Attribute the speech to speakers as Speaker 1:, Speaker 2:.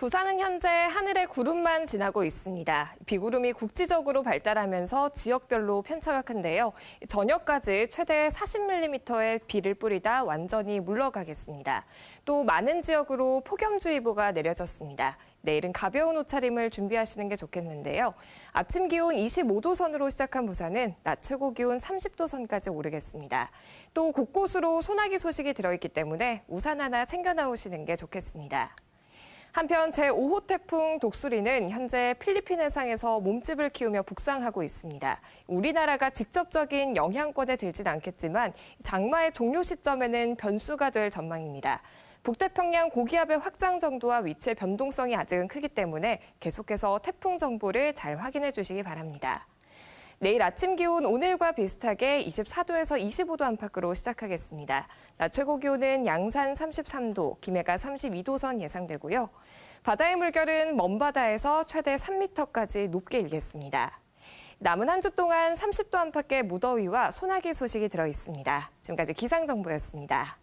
Speaker 1: 부산은 현재 하늘에 구름만 지나고 있습니다. 비구름이 국지적으로 발달하면서 지역별로 편차가 큰데요. 저녁까지 최대 40mm의 비를 뿌리다 완전히 물러가겠습니다. 또 많은 지역으로 폭염주의보가 내려졌습니다. 내일은 가벼운 옷차림을 준비하시는 게 좋겠는데요. 아침 기온 25도 선으로 시작한 부산은 낮 최고 기온 30도 선까지 오르겠습니다. 또 곳곳으로 소나기 소식이 들어있기 때문에 우산 하나 챙겨 나오시는 게 좋겠습니다. 한편 제5호 태풍 독수리는 현재 필리핀 해상에서 몸집을 키우며 북상하고 있습니다. 우리나라가 직접적인 영향권에 들진 않겠지만 장마의 종료 시점에는 변수가 될 전망입니다. 북태평양 고기압의 확장 정도와 위치의 변동성이 아직은 크기 때문에 계속해서 태풍 정보를 잘 확인해 주시기 바랍니다. 내일 아침 기온 오늘과 비슷하게 24도에서 25도 안팎으로 시작하겠습니다. 낮 최고 기온은 양산 33도, 김해가 32도 선 예상되고요. 바다의 물결은 먼바다에서 최대 3m까지 높게 일겠습니다. 남은 한 주 동안 30도 안팎의 무더위와 소나기 소식이 들어 있습니다. 지금까지 기상정보였습니다.